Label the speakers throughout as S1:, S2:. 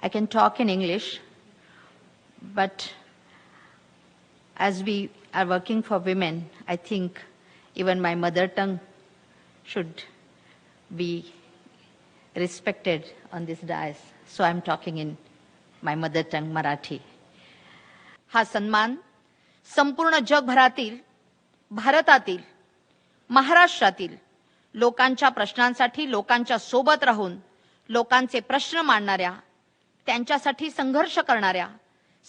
S1: I can talk in English, but as we are working for women, I think even my mother tongue should be respected on this dais. So I'm talking in my mother tongue, Marathi.
S2: हा सन्मान संपूर्ण जगभरातील भारतातील महाराष्ट्रातील लोकांच्या प्रश्नांसाठी लोकांच्या सोबत राहून लोकांचे प्रश्न मांडणाऱ्या त्यांच्यासाठी संघर्ष करणाऱ्या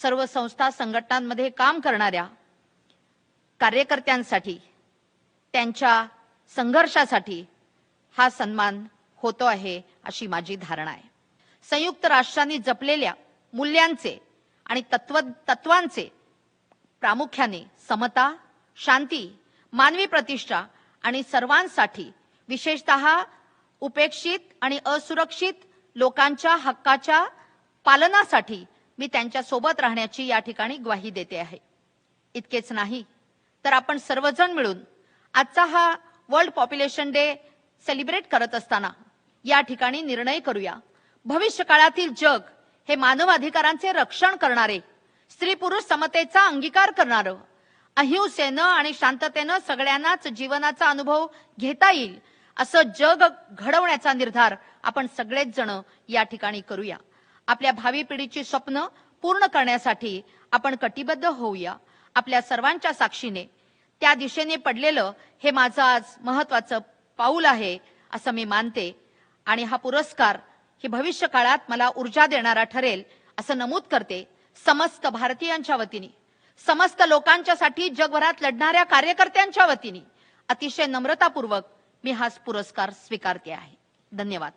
S2: सर्व संस्था संघटनांमध्ये काम करणाऱ्या कार्यकर्त्यांसाठी त्यांच्या संघर्षासाठी हा सन्मान होतो आहे अशी माझी धारणा आहे. संयुक्त राष्ट्रांनी जपलेल्या मूल्यांचे आणि तत्व तत्वांचे प्रामुख्याने समता शांती मानवी प्रतिष्ठा आणि सर्वांसाठी विशेषतः उपेक्षित आणि असुरक्षित लोकांच्या हक्काच्या पालनासाठी मी त्यांच्यासोबत राहण्याची या ठिकाणी ग्वाही देते आहे. इतकेच नाही तर आपण सर्वजण मिळून आजचा हा वर्ल्ड पॉप्युलेशन डे सेलिब्रेट करत असताना या ठिकाणी निर्णय करूया. भविष्य काळातील जग हे मानवाधिकारांचे रक्षण करणारे स्त्री पुरुष समतेचा अंगीकार करणारं अहिंसेनं आणि शांततेनं सगळ्यांनाच जीवनाचा अनुभव घेता येईल असं जग घडवण्याचा निर्धार आपण सगळेच जण या ठिकाणी करूया. आपल्या भावी पिढीची स्वप्न पूर्ण करण्यासाठी आपण कटिबद्ध होऊया. आपल्या सर्वांच्या साक्षीने त्या दिशेने पडलेलं हे माझं आज महत्वाचं पाऊल आहे असं मी मानते. आणि हा पुरस्कार ही भविष्य काळात मला ऊर्जा देणारा ठरेल असं नमूद करते समस्त भारतीयांच्या वतीने. समस्त लोकांच्यासाठी जगभरात लढणाऱ्या कार्यकर्त्यांच्या वतीने. अतिशय नम्रतापूर्वक मी हा पुरस्कार स्वीकारते आहे. धन्यवाद.